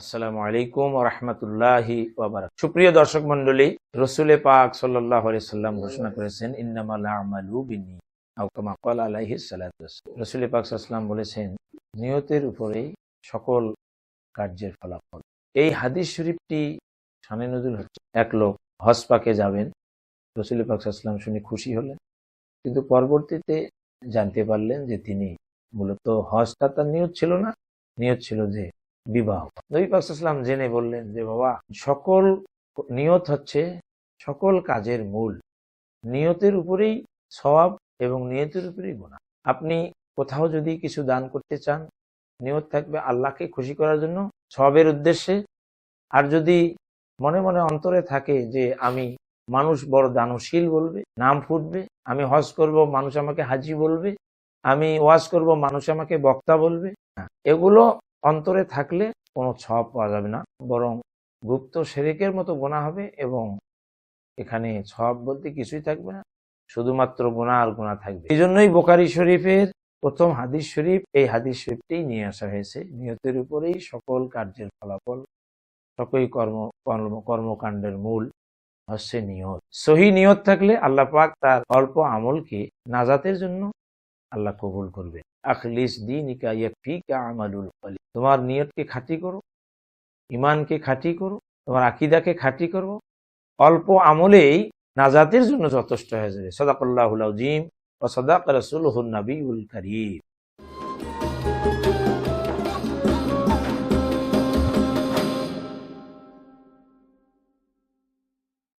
আসসালামু আলাইকুম রহমতুল্লাহি সুপ্রিয় দর্শক মন্ডলী রসুলে পাক সাল্লাহ সাল্লাম ঘোষণা করেছেন রসুল পাক সাল্লাম বলেছেন, নিয়তের উপরেই সকল কার্যের ফলাফল। এই হাদিস শরীফটি শানে নজুল হচ্ছে, এক লোক হজ পাকে যাবেন, রসুল পাক সাল্লাম শুনে খুশি হলেন, কিন্তু পরবর্তীতে জানতে পারলেন যে তিনি মূলত হজটা তার নিয়ত ছিল না, নিয়ত ছিল যে বিবাহ। নবী পাকসাল্লাম জেনে বললেন যে, বাবা, সকল নিয়ত হচ্ছে সকল কাজের মূল। নিয়তের উপরেই সওয়াব এবং নিয়তের উপরেই গোনা আপনি কোথাও যদি কিছু দান করতে চান, নিয়ত থাকবে আল্লাহকে খুশি করার জন্য সবের উদ্দেশ্যে। আর যদি মনে মনে অন্তরে থাকে যে, আমি মানুষ বড় দানশীল বলবে, নাম ফুটবে, আমি হজ করব, মানুষ আমাকে হাজি বলবে, আমি ওয়াজ করব, মানুষ আমাকে বক্তা বলবে এগুলো অন্তরে থাকলে কোনো ছপ পাওয়া যাবে না। বরং গুপ্ত শেরেকের মতো গোনা হবে এবং এখানে ছপ বলতে কিছুই থাকবে না, শুধুমাত্র গোনা আর গোনা থাকবে। এই জন্যই বোকারি শরীফের প্রথম হাদিস শরীফ, এই হাদিস শরীফটাই নিয়ে আসা হয়েছে। নিয়তের উপরেই সকল কার্যের ফলাফল, সকল কর্ম কর্ম, কর্মকাণ্ডের মূল হচ্ছে নিয়ত। সহি নিয়ত থাকলে আল্লাহ পাক তার অল্প আমলকে নাজাতের জন্য আল্লাহ কবুল করবে। আখলিস দিনিকা ইয়াকফিকা আমালুল কলি তোমার নিয়তকে খাঁটি করো ইমানকে খাঁটি করো, তোমার আকিদাকে খাঁটি করো। অল্প আমলেই নাজাতের জন্য যথেষ্ট হয়ে যাবে। সদাকল্লাহুল জিম ও সদাক রসুল নবীল করিম।